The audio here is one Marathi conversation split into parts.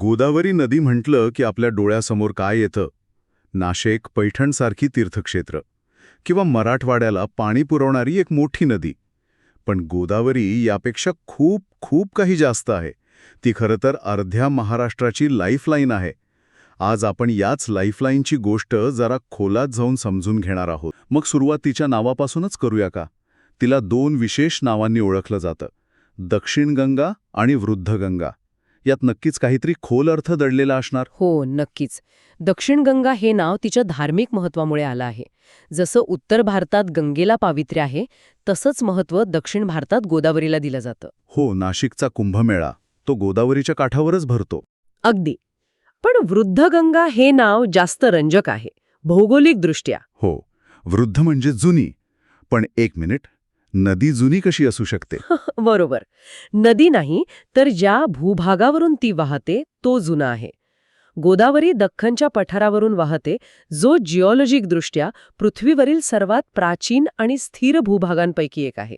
गोदावरी नदी म्हटलं की आपल्या डोळ्यासमोर काय येतं? नाशिक पैठणसारखी तीर्थक्षेत्र. किंवा मराठवाड्याला पाणी पुरवणारी एक मोठी नदी. पण गोदावरी यापेक्षा खूप खूप काही जास्त आहे. ती खरं तर अर्ध्या महाराष्ट्राची लाईफलाईन आहे. आज आपण याच लाईफलाईनची गोष्ट जरा खोलात जाऊन समजून घेणार आहोत. मग सुरुवात तिच्या नावापासूनच करूया का? तिला दोन विशेष नावांनी ओळखलं जातं. दक्षिण गंगा आणि वृद्ध गंगा. यात नक्कीच काहीतरी खोल अर्थ दडलेला असणार. हो नक्कीच. दक्षिण गंगा हे नाव तिच्या धार्मिक महत्वामुळे आलं आहे. जसं उत्तर भारतात गंगेला पावित्र्य आहे तसंच महत्त्व दक्षिण भारतात गोदावरीला दिलं जातं. हो नाशिकचा कुंभमेळा. तो गोदावरीच्या काठावरच भरतो. अगदी. पण वृद्ध गंगा हे नाव जास्त रंजक आहे भौगोलिकदृष्ट्या. हो. वृद्ध म्हणजे जुनी. पण एक मिनिट. नदी जुनी कशी असू शकते? बरोबर. नदी नाही तर ज्या भूभागावरून ती वाहते तो जुना आहे. गोदावरी दख्खनच्या पठारावरून वाहते जो जिओलॉजिकदृष्ट्या पृथ्वीवरील सर्वात प्राचीन आणि स्थिर भूभागांपैकी एक आहे.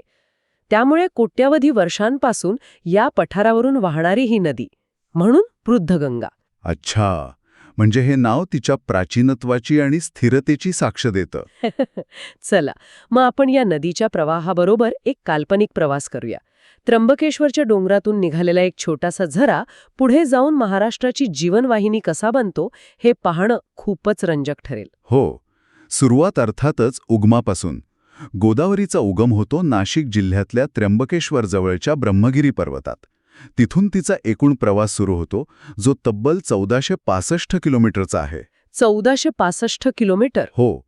त्यामुळे कोट्यावधी वर्षांपासून या पठारावरून वाहणारी ही नदी म्हणून वृद्धगंगा. अच्छा. म्हणजे हे नाव तिच्या प्राचीनत्वाची आणि स्थिरतेची साक्ष देतं. चला मग आपण या नदीच्या प्रवाहाबरोबर एक काल्पनिक प्रवास करूया. त्र्यंबकेश्वरच्या डोंगरातून निघालेला एक छोटासा झरा पुढे जाऊन महाराष्ट्राची जीवनवाहिनी कसा बनतो हे पाहणं खूपच रंजक ठरेल. हो सुरुवात अर्थातच उगमापासून. गोदावरीचा उगम होतो नाशिक जिल्ह्यातल्या त्र्यंबकेश्वर जवळच्या ब्रह्मगिरी पर्वतात. तिथून तिचा एकूण प्रवास सुरू होतो जो तब्बल चौदाशे पासष्ट किलोमीटरचा आहे. चौदाशे पासष्ट किलोमीटर? हो.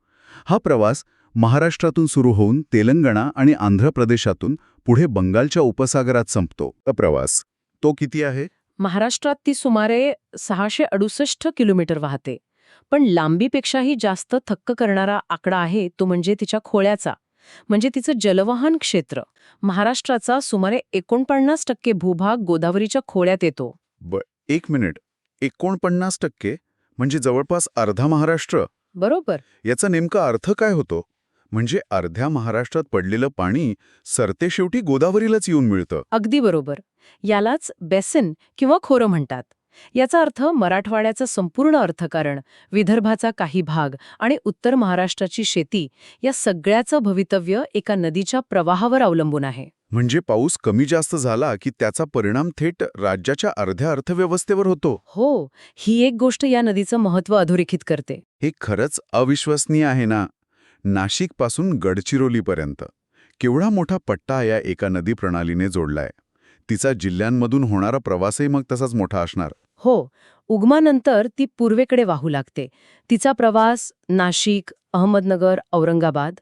हा प्रवास महाराष्ट्रातून सुरू होऊन तेलंगणा आणि आंध्र प्रदेशातून पुढे बंगालच्या उपसागरात संपतो. प्रवास तो किती आहे? महाराष्ट्रात ती सुमारे सहाशे अडुसष्ट किलोमीटर वाहते. पण लांबीपेक्षाही जास्त थक्क करणारा आकडा आहे तो म्हणजे तिच्या खोळ्याचा. म्हणजे तिचं जलवहन क्षेत्र. महाराष्ट्राचा सुमारे एकोणपन्नास टक्के भूभाग गोदावरीच्या खोळ्यात येतो. एक मिनिट. एकोणपन्नास टक्के? म्हणजे जवळपास अर्धा महाराष्ट्र? बरोबर. याचा नेमका अर्थ काय होतो? म्हणजे अर्ध्या महाराष्ट्रात पडलेलं पाणी सरते शेवटी गोदावरीलाच येऊन मिळतं. अगदी बरोबर. यालाच बेसिन किंवा खोरं म्हणतात. याचा अर्थ मराठवाड्याचं संपूर्ण अर्थकारण विदर्भाचा काही भाग आणि उत्तर महाराष्ट्राची शेती या सगळ्याचं भवितव्य एका नदीच्या प्रवाहावर अवलंबून आहे. म्हणजे पाऊस कमी जास्त झाला की त्याचा परिणाम थेट राज्याच्या अर्ध्या अर्थव्यवस्थेवर होतो? हो ही एक गोष्ट या नदीचं महत्त्व अधोरेखित करते. हे खरंच अविश्वसनीय आहे ना? नाशिकपासून गडचिरोलीपर्यंत. केवढा मोठा पट्टा या एका नदी प्रणालीने जोडलाय. तिचा जिल्ह्यांमधून होणारा प्रवासही मग तसाच मोठा असणार. हो उगमानंतर ती पूर्वेकडे वाहू लागते. तिचा प्रवास नाशिक अहमदनगर औरंगाबाद.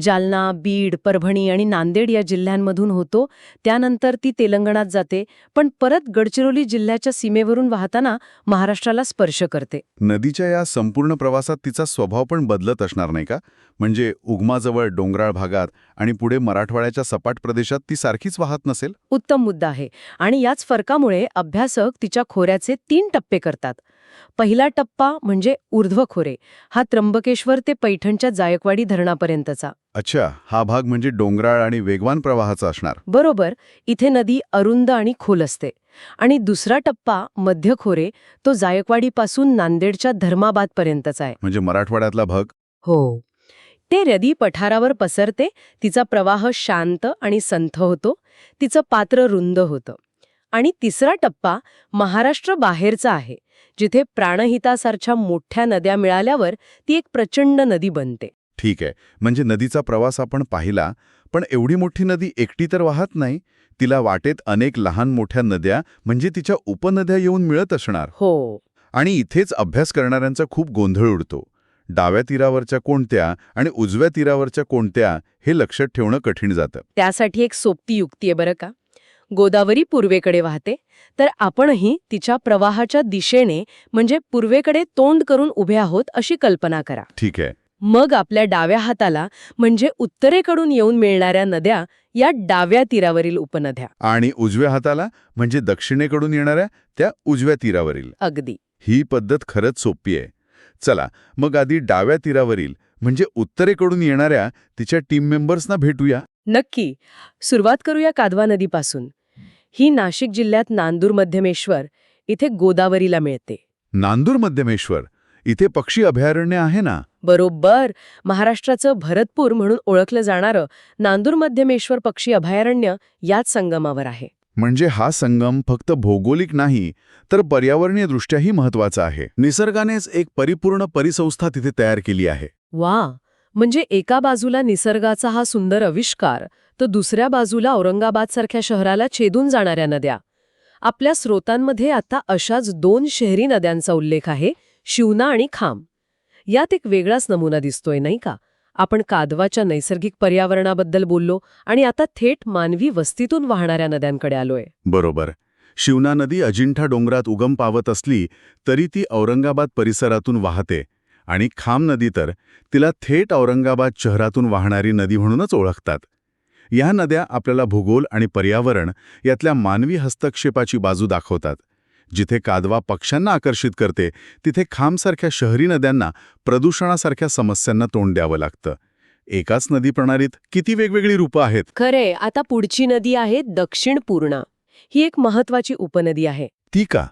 जालना बीड परभणी आणि नांदेड या जिल्ह्यांमधून होतो. त्यानंतर ती तेलंगणात जाते. पण परत गडचिरोली जिल्ह्याच्या सीमेवरून वाहताना महाराष्ट्राला स्पर्श करते. नदीच्या या संपूर्ण प्रवासात तिचा स्वभाव पण बदलत असणार नाही का? म्हणजे उगमाजवळ डोंगराळ भागात आणि पुढे मराठवाड्याच्या सपाट प्रदेशात ती सारखीच वाहत नसेल? उत्तम मुद्दा आहे. आणि याच फरकामुळे अभ्यासक तिच्या खोऱ्याचे तीन टप्पे करतात. पहिला टप्पा म्हणजे ऊर्ध्व खोरे हा त्र्यंबकेश्वर ते पैठणच्या जायकवाडी धरणापर्यंतचा. अच्छा हा भाग म्हणजे डोंगराळ आणि वेगवान प्रवाहाचा असणार. बरोबर इथे नदी अरुंद आणि खोल असते. आणि दुसरा टप्पा मध्य खोरे तो जायकवाडीपासून नांदेडच्या धर्माबादपर्यंतचा आहे. म्हणजे मराठवाड्यातला भाग? हो. ते रदी पठारावर पसरते तिचा प्रवाह शांत आणि संथ होतो तिचं पात्र रुंद होतं. आणि तिसरा टप्पा महाराष्ट्र बाहेरचा आहे जिथे प्राणहितासारख्या मोठ्या नद्या मिळाल्यावर ती एक प्रचंड नदी बनते. ठीक आहे म्हणजे नदीचा प्रवास आपण पाहिला पण एवढी मोठी नदी एकटी तर वाहत नाही तिला वाटेत अनेक लहान मोठ्या नद्या म्हणजे तिच्या उपनद्या येऊन मिळत असणार. हो. आणि इथेच अभ्यास करणाऱ्यांचा खूप गोंधळ उडतो. डाव्या तीरावरच्या कोणत्या आणि उजव्या तीरावरच्या कोणत्या हे लक्षात ठेवणं कठीण जातं. त्यासाठी एक सोपी युक्ती आहे बरं का? गोदावरी पूर्वेकडे वाहते तर आपणही तिच्या प्रवाहाच्या दिशेने म्हणजे पूर्वेकडे तोंड करून उभे आहोत अशी कल्पना करा. ठीक आहे. मग आपल्या डाव्या हाताला म्हणजे उत्तरेकडून येऊन मिळणाऱ्या नद्या या डाव्या तीरावरील उपनद्या. आणि उजव्या हाताला म्हणजे दक्षिणेकडून येणाऱ्या त्या उजव्या तीरावरील. अगदी. ही पद्धत खरंच सोपी आहे. चला मग आधी डाव्या तीरावरील म्हणजे उत्तरेकडून येणाऱ्या तिच्या टीम मेंबर्सना भेटूया. नक्की. सुरुवात करूया कादवा नदीपासून. ही नाशिक जिल्ह्यात नांदूर मध्यमेश्वर इथे गोदावरीला मिळते. नांदूर मध्यमेश्वर इथे पक्षी अभयारण्य आहे ना? बरोबर. महाराष्ट्राचं भरतपूर म्हणून ओळखलं जाणारं नांदूर मध्यमेश्वर पक्षी अभयारण्य याच संगमावर आहे. म्हणजे हा संगम फक्त भौगोलिक नाही तर पर्यावरणीय दृष्ट्याही महत्त्वाचा आहे. निसर्गानेच एक परिपूर्ण परिसंस्था तिथे तयार केली आहे. वा! म्हणजे एका बाजूला निसर्गाचा हा सुंदर आविष्कार तर दुसऱ्या बाजूला औरंगाबादसारख्या शहराला छेदून जाणाऱ्या नद्या. आपल्या स्रोतांमध्ये आता अशाच दोन शहरी नद्यांचा उल्लेख आहे शिवना आणि खाम. यात एक वेगळाच नमुना दिसतोय नाही का? आपण कादवाच्या नैसर्गिक पर्यावरणाबद्दल बोललो आणि आता थेट मानवी वस्तीतून वाहणाऱ्या नद्यांकडे आलोय. बरोबर. शिवना नदी अजिंठा डोंगरात उगम पावत असली तरी ती औरंगाबाद परिसरातून वाहते. आणि खाम नदी तर तिला थेट औरंगाबाद शहरातून वाहणारी नदी म्हणूनच ओळखतात. या नद्या आपल्याला भूगोल आणि पर्यावरण यातल्या मानवी हस्तक्षेपाची बाजू दाखवतात. जिथे कादवा पक्ष्यांना आकर्षित करते तिथे खामसारख्या शहरी नद्यांना प्रदूषणासारख्या समस्यांना तोंड द्यावं लागतं. एकाच नदी प्रणालीत किती वेगवेगळी रूपं आहेत? खरे आता पुढची नदी आहे दक्षिण पूर्णा. ही एक महत्वाची उपनदी आहे. ती का?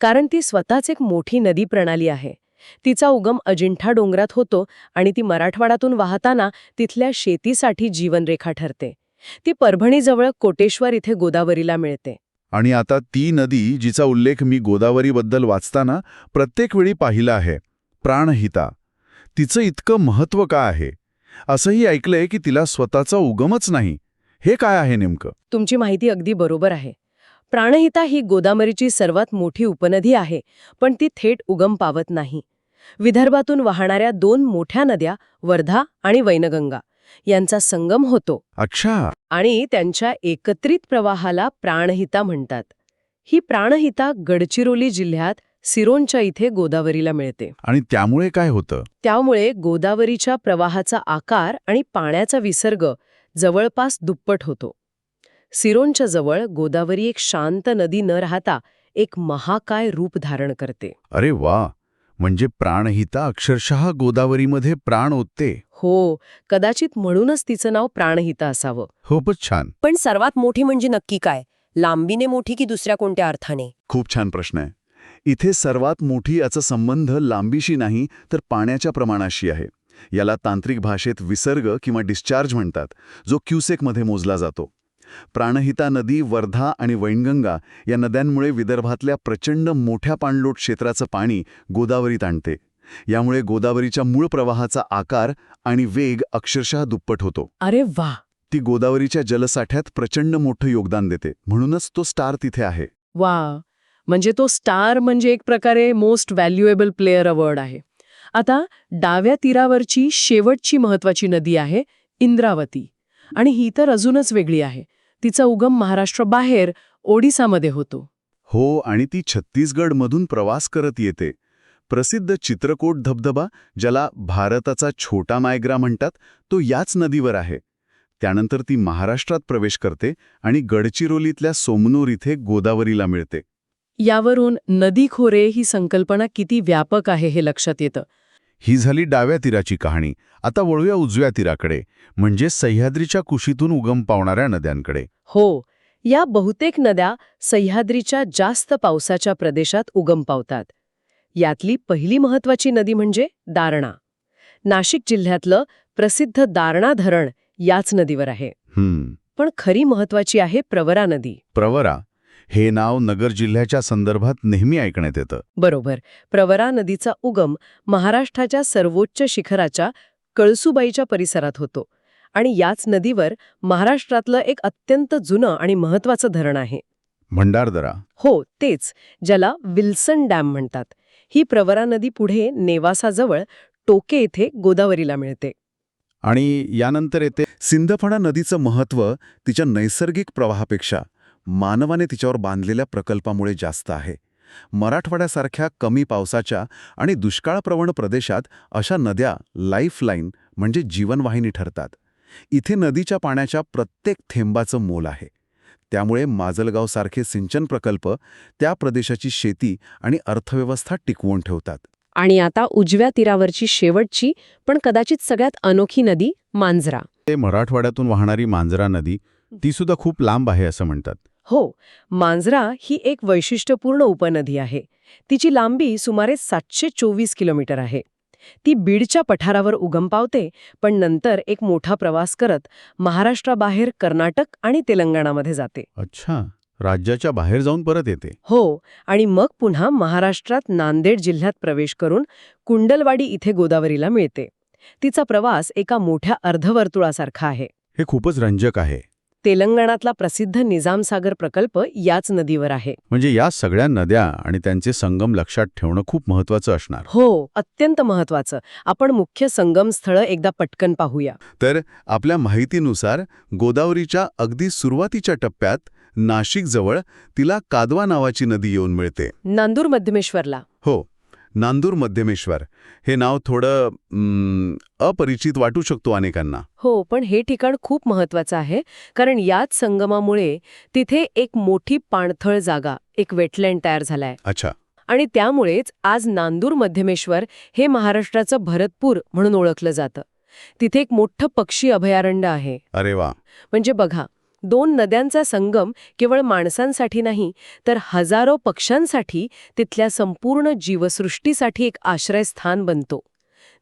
कारण ती स्वतःच एक मोठी नदी प्रणाली आहे. तिचा उगम अजिंठा डोंगरात होतो आणि ती मराठवाड्यातून वाहताना तिथल्या शेतीसाठी जीवनरेखा ठरते. ती परभणीजवळ कोटेश्वर इथे गोदावरीला मिळते. आणि आता ती नदी जिचा उल्लेख मी गोदावरीबद्दल वाचताना प्रत्येक वेळी पाहिला आहे प्राणहिता. तिचं इतकं महत्त्व का आहे? असंही ऐकलंय की तिला स्वतःचा उगमच नाही. हे काय आहे नेमकं? तुमची माहिती अगदी बरोबर आहे. प्राणहिता ही गोदावरीची सर्वात मोठी उपनदी आहे पण ती थेट उगम पावत नाही. विदर्भातून वाहणाऱ्या दोन मोठ्या नद्या वर्धा आणि वैनगंगा यांचा संगम होतो. अच्छा. आणि त्यांच्या एकत्रित प्रवाहाला प्राणहिता म्हणतात. ही प्राणहिता गडचिरोली जिल्ह्यात सिरोंच्या इथे गोदावरीला मिळते. आणि त्यामुळे काय होतं? त्यामुळे गोदावरीच्या प्रवाहाचा आकार आणि पाण्याचा विसर्ग जवळपास दुप्पट होतो. सिरोंच्या जवळ गोदावरी एक शांत नदी न राहता एक महाकाय रूप धारण करते. अरे वा! म्हणजे प्राणहिता अक्षरशः गोदावरीमध्ये प्राण ओतते. हो कदाचित म्हणूनच तिचं नाव प्राणहिता असावं. खूपच छान. पण सर्वात मोठी म्हणजे नक्की काय? लांबीने मोठी की दुसऱ्या कोणत्या अर्थाने? खूप छान प्रश्न आहे. इथे सर्वात मोठी याचा संबंध लांबीशी नाही तर पाण्याच्या प्रमाणाशी आहे. याला तांत्रिक भाषेत विसर्ग किंवा डिस्चार्ज म्हणतात जो क्युसेकमध्ये मोजला जातो. प्राणहिता नदी वर्धा आणि वैनगंगा या नद्यांमुळे विदर्भातल्या प्रचंड मोठ्या पाणलोट क्षेत्राचं पाणी गोदावरीत आणते. यामुळे गोदावरीच्या मूळ प्रवाहाचा आकार आणि वेग अक्षरशः दुप्पट होतो. अरे वा! ती गोदावरीच्या जलसाठ्यात प्रचंड मोठं योगदान देते. म्हणूनच तो स्टार तिथे आहे. वा म्हणजे तो स्टार म्हणजे एक प्रकारे मोस्ट व्हॅल्युएबल प्लेअर अवॉर्ड आहे. आता डाव्या तीरावरची शेवटची महत्वाची नदी आहे इंद्रावती. आणि ही तर अजूनच वेगळी आहे. तिचा उगम महाराष्ट्राबाहेर ओडिसामध्ये होतो. हो आणि ती छत्तीसगडमधून प्रवास करत येते. प्रसिद्ध चित्रकोट धबधबा ज्याला भारताचा छोटा मायग्रा म्हणतात तो याच नदीवर आहे. त्यानंतर ती महाराष्ट्रात प्रवेश करते आणि गडचिरोलीतल्या सोमनूर इथे गोदावरीला मिळते. यावरून नदी खोरे ही संकल्पना किती व्यापक आहे हे लक्षात येतं. ही झाली डाव्या तीराची कहाणी. आता वळूया उजव्या तीराकडे म्हणजे सह्याद्रीच्या कुशीतून उगम पावणाऱ्या नद्यांकडे. हो या बहुतेक नद्या सह्याद्रीच्या जास्त पावसाच्या प्रदेशात उगम पावतात. यातली पहिली महत्वाची नदी म्हणजे दारणा. नाशिक जिल्ह्यातलं प्रसिद्ध दारणा धरण याच नदीवर आहे. हम्म. पण खरी महत्वाची आहे प्रवरा नदी. प्रवरा? हे नाव नगर जिल्ह्याच्या संदर्भात नेहमी ऐकण्यात येतं. बरोबर. प्रवरा नदीचा उगम महाराष्ट्राच्या सर्वोच्च शिखराच्या कळसुबाईच्या परिसरात होतो आणि याच नदीवर महाराष्ट्रातलं एक अत्यंत जुनं आणि महत्वाचं धरण आहे. भंडारदरा. हो तेच ज्याला विल्सन डॅम म्हणतात. ही प्रवरा नदी पुढे नेवासाजवळ टोके येथे गोदावरीला मिळते. आणि यानंतर येते सिंधफणा नदीचं महत्त्व तिच्या नैसर्गिक प्रवाहापेक्षा मानवाने तिच्यावर बांधलेल्या प्रकल्पामुळे जास्त आहे. मराठवाड्यासारख्या कमी पावसाच्या आणि दुष्काळप्रवण प्रदेशात अशा नद्या लाईफलाईन म्हणजे जीवनवाहिनी ठरतात. इथे नदीच्या पाण्याच्या प्रत्येक थेंबाचं मोल आहे. त्यामुळे माजलगावसारखे सिंचन प्रकल्प त्या प्रदेशाची शेती आणि अर्थव्यवस्था टिकवून ठेवतात. आणि आता उजव्या तीरावरची शेवटची पण कदाचित सगळ्यात अनोखी नदी मांजरा. ते मराठवाड्यातून वाहणारी मांजरा नदी ती सुद्धा खूप लांब आहे असं म्हणतात. हो मांजरा ही एक वैशिष्ट्यपूर्ण उपनदी आहे. तिची लांबी सुमारे सातशे चोवीस किलोमीटर आहे. ती बीडच्या पठारावर उगम पावते पण नंतर एक मोठा प्रवास करत महाराष्ट्राबाहेर कर्नाटक आणि तेलंगणामध्ये जाते. अच्छा राज्याच्या बाहेर जाऊन परत येते. हो आणि मग पुन्हा महाराष्ट्रात नांदेड जिल्ह्यात प्रवेश करून कुंडलवाडी इथे गोदावरीला मिळते. तिचा प्रवास एका मोठ्या अर्धवर्तुळासारखा आहे. हे खूपच रंजक आहे. तेलंगणातला प्रसिद्ध निजामसागर प्रकल्प याच नदीवर आहे. म्हणजे या सगळ्या नद्या आणि त्यांचे संगम लक्षात ठेवणं खूप महत्वाचं असणार. हो अत्यंत महत्वाचं आपण मुख्य संगम स्थळं एकदा पटकन पाहूया. तर आपल्या माहितीनुसार गोदावरीच्या अगदी सुरुवातीच्या टप्प्यात नाशिकजवळ तिला कादवा नावाची नदी येऊन मिळते. नांदूर मध्यमेश्वरला. हो. नांदूर मध्यमेश्वर. हे नाव थोडं अपरिचित वाटू शकतो अनेकांना. हो पण हे ठिकाण खूप महत्वाचं आहे कारण याच संगमामुळे तिथे एक मोठी पाणथळ जागा एक वेटलँड तयार झालाय. अच्छा. आणि त्यामुळेच आज नांदूर मध्यमेश्वर हे महाराष्ट्राचं भरतपूर म्हणून ओळखलं जातं. तिथे एक मोठं पक्षी अभयारण्य आहे. अरे वा. म्हणजे बघा दोन नद्यांचा संगम केवळ माणसांसाठी नाही तर हजारो पक्ष्यांसाठी तिथल्या संपूर्ण जीवसृष्टीसाठी एक आश्रयस्थान बनतो.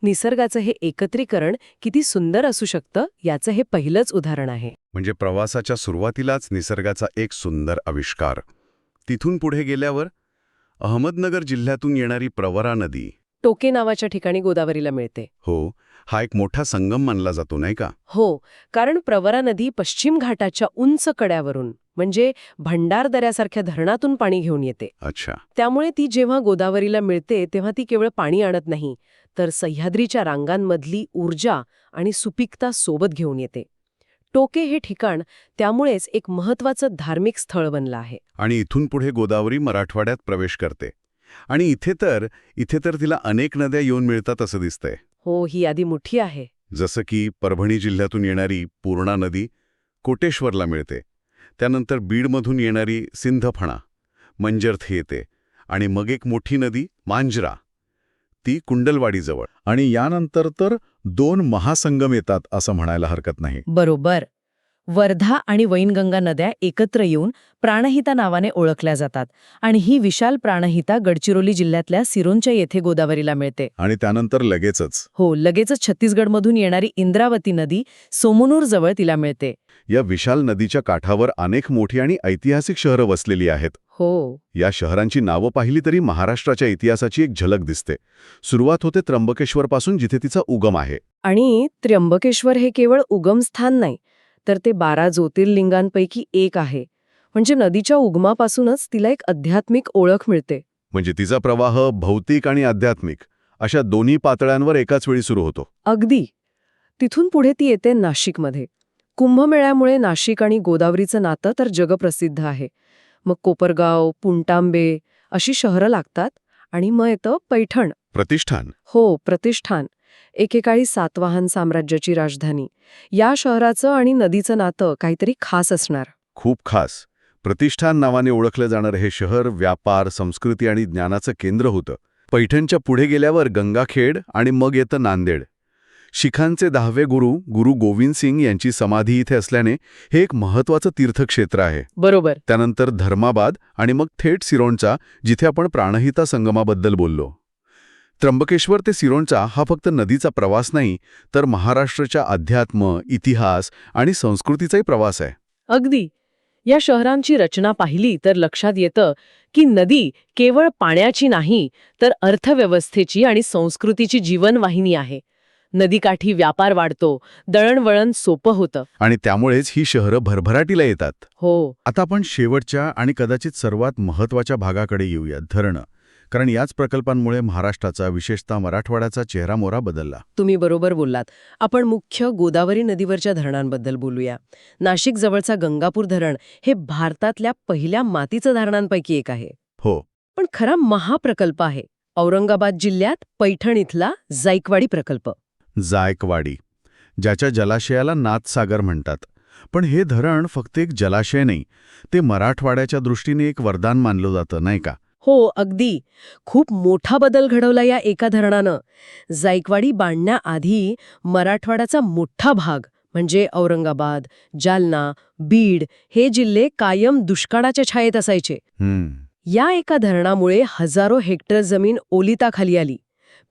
निसर्गाचं हे एकत्रीकरण किती सुंदर असू शकतं याचं हे पहिलंच उदाहरण आहे. म्हणजे प्रवासाच्या सुरुवातीलाच निसर्गाचा एक सुंदर आविष्कार. तिथून पुढे गेल्यावर अहमदनगर जिल्ह्यातून येणारी प्रवरा नदी. टोके नावाच्या ठिकाणी गोदावरीला मिळते. हो हा एक मोठा संगम मानला जातो नाही का? हो कारण प्रवरा नदी पश्चिम घाटाच्या उंच कड्यावरून म्हणजे भंडारदऱ्यासारख्या धरणातून पाणी घेऊन येते. अच्छा. त्यामुळे ती जेव्हा गोदावरीला मिळते तेव्हा ती केवळ पाणी आणत नाही तर सह्याद्रीच्या रांगांमधली ऊर्जा आणि सुपीकता सोबत घेऊन येते. टोके हे ठिकाण त्यामुळेच एक महत्वाचं धार्मिक स्थळ बनलं आहे. आणि इथून पुढे गोदावरी मराठवाड्यात प्रवेश करते. आणि इथे तर इथे तर तिला अनेक नद्या येऊन मिळतात असं दिसतंय. हो ही यादी मोठी आहे. जसं की परभणी जिल्ह्यातून येणारी पूर्णा नदी कोटेश्वरला मिळते. त्यानंतर बीडमधून येणारी सिंधफणा मंजर्थ येते. आणि मग एक मोठी नदी मांजरा. ती कुंडलवाडीजवळ. आणि यानंतर तर दोन महासंगम येतात असं म्हणायला हरकत नाही. बरोबर. वर्धा आणि वैनगंगा नद्या एकत्र येऊन प्राणहिता नावाने ओळखल्या जातात आणि ही विशाल प्राणहिता गडचिरोली जिल्ह्यातल्या सिरोंच्या येथे गोदावरीला मिळते. आणि त्यानंतर लगेचच. हो लगेचच छत्तीसगडमधून येणारी इंद्रावती नदी सोमनूर जवळ तिला मिळते. या विशाल नदीच्या काठावर अनेक मोठी आणि ऐतिहासिक शहरं वसलेली आहेत. हो. या शहरांची नावं पाहिली तरी महाराष्ट्राच्या इतिहासाची एक झलक दिसते. सुरुवात होते त्र्यंबकेश्वरपासून जिथे तिचा उगम आहे. आणि त्र्यंबकेश्वर हे केवळ उगमस्थान नाही तर ते बारा ज्योतिर्लिंगांपैकी एक आहे. म्हणजे नदीच्या उगमापासूनच तिला एक आध्यात्मिक ओळख मिळते. म्हणजे तिचा प्रवाह भौतिक आणि आध्यात्मिक अशा दोन्ही पातळ्यांवर एकाच वेळी सुरू होतो. अगदी. तिथून पुढे ती येते नाशिकमध्ये. कुंभमेळ्यामुळे नाशिक आणि गोदावरीचं नातं तर जगप्रसिद्ध आहे. मग कोपरगाव पुंटांबे अशी शहरं लागतात आणि मग येतं पैठण. प्रतिष्ठान. हो प्रतिष्ठान. एकेकाळी सातवाहन साम्राज्याची राजधानी. या शहराचं आणि नदीचं नातं काहीतरी खास असणार. खूप खास. प्रतिष्ठान नावाने ओळखलं जाणारं हे शहर व्यापार संस्कृती आणि ज्ञानाचं केंद्र होतं. पैठणच्या पुढे गेल्यावर गंगाखेड आणि मग येतं नांदेड. शिखांचे दहावे गुरु गुरु गोविंद सिंग यांची समाधी इथे असल्याने हे एक महत्वाचं तीर्थक्षेत्र आहे. बरोबर. त्यानंतर धर्माबाद आणि मग थेट सिरोंचा जिथे आपण प्राणहिता संगमाबद्दल बोललो. त्र्यंबकेश्वर ते सिरोंचा हा फक्त नदीचा प्रवास नाही तर महाराष्ट्राच्या अध्यात्म इतिहास आणि संस्कृतीचाही प्रवास आहे. अगदी. या शहरांची रचना पाहिली तर लक्षात येतं की नदी केवळ पाण्याची नाही तर अर्थव्यवस्थेची आणि संस्कृतीची जीवनवाहिनी आहे. नदीकाठी व्यापार वाढतो दळणवळण सोपं होतं. आणि त्यामुळेच ही शहरं भरभराटीला येतात. हो. आता आपण शेवटच्या आणि कदाचित सर्वात महत्त्वाच्या भागाकडे येऊया धरणं. कारण याच प्रकल्पांमुळे महाराष्ट्राचा विशेषतः मराठवाड्याचा चेहरामोरा बदलला. तुम्ही बरोबर बोललात. आपण मुख्य गोदावरी नदीवरच्या धरणांबद्दल बोलूया. नाशिक जवळचा गंगापूर धरण हे भारतातल्या पहिल्या मातीचं धरणांपैकी एक आहे. हो. पण खरा महाप्रकल्प आहे. औरंगाबाद जिल्ह्यात पैठण इथला जायकवाडी प्रकल्प. जायकवाडी ज्याच्या जलाशयाला नाथसागर म्हणतात. पण हे धरण फक्त एक जलाशय नाही ते मराठवाड्याच्या दृष्टीने एक वरदान मानलं जातं नाही का? हो अगदी. खूप मोठा बदल घडवला या एका धरणानं. जायकवाडी बांधण्याआधी मराठवाड्याचा मोठा भाग म्हणजे औरंगाबाद जालना बीड हे जिल्हे कायम दुष्काळाच्या छायेत असायचे. या एका धरणामुळे हजारो हेक्टर जमीन ओलिताखाली आली.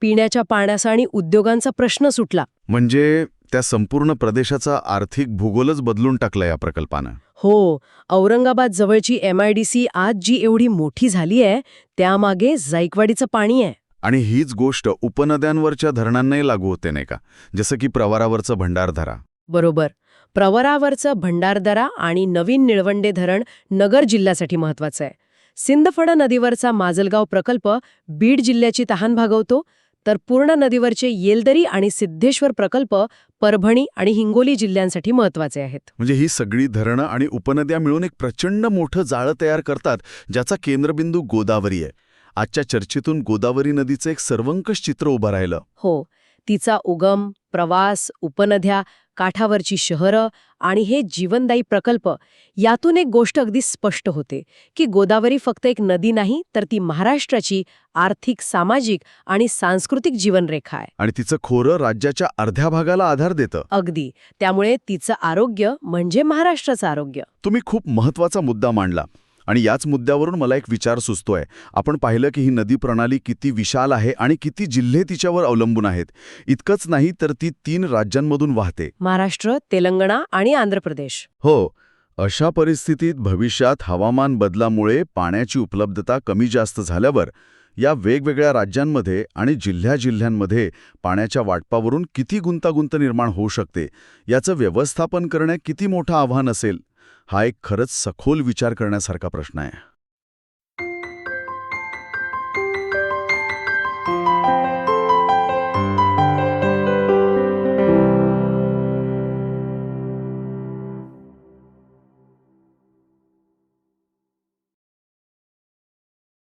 पिण्याच्या पाण्याचा आणि उद्योगांचा प्रश्न सुटला. म्हणजे त्या संपूर्ण प्रदेशाचा आर्थिक भूगोलच बदलून टाकला या प्रकल्पानं. हो औरंगाबाद जवळची एमआयडीसी आज जी एवढी मोठी झाली आहे त्यामागे जायकवाडीचं पाणी आहे. आणि हीच गोष्ट उपनद्यांवरच्या धरणांनाही लागू होते नाही का? जसं की प्रवारावरचं भंडारधारा बरोबर. प्रवरावरचं भंडारदरा आणि नवीन निळवंडे धरण नगर जिल्ह्यासाठी महत्वाचं आहे. सिंदफणा नदीवरचा माजलगाव प्रकल्प बीड जिल्ह्याची तहान भागवतो तर पूर्ण नदीवरचे येलदरी आणि सिद्धेश्वर प्रकल्प परभणी आणि हिंगोली जिल्ह्यांसाठी महत्त्वाचे आहेत. म्हणजे ही सगळी धरणं आणि उपनद्या मिळून एक प्रचंड मोठं जाळं तयार करतात ज्याचा केंद्रबिंदू गोदावरी आहे. आजच्या चर्चेतून गोदावरी नदीचं एक सर्वंकष चित्र उभं राहिलं. हो तिचा उगम प्रवास उपनद्या काठावरची शहरं आणि हे जीवनदायी प्रकल्प यातून एक गोष्ट अगदी स्पष्ट होते की गोदावरी फक्त एक नदी नाही तर ती महाराष्ट्राची आर्थिक सामाजिक आणि सांस्कृतिक जीवनरेखा आहे. आणि तिचं खोरं राज्याच्या अर्ध्या भागाला आधार देतं. अगदी. त्यामुळे तिचं आरोग्य म्हणजे महाराष्ट्राचं आरोग्य. तुम्ही खूप महत्त्वाचा मुद्दा मांडला. आणि याच मुद्द्यावरून मला एक विचार सुचतोय. आपण पाहिलं की ही नदी प्रणाली किती विशाल आहे आणि किती जिल्हे तिच्यावर अवलंबून आहेत. इतकंच नाही तर ती तीन राज्यांमधून वाहते. महाराष्ट्र तेलंगणा आणि आंध्र प्रदेश. हो. अशा परिस्थितीत भविष्यात हवामान बदलामुळे पाण्याची उपलब्धता कमी जास्त झाल्यावर या वेगवेगळ्या राज्यांमध्ये आणि जिल्ह्या जिल्ह्यांमध्ये पाण्याच्या वाटपावरून किती गुंतागुंत निर्माण होऊ शकते याचं व्यवस्थापन करणे किती मोठं आव्हान असेल हा एक खरंच सखोल विचार करण्यासारखा प्रश्न आहे.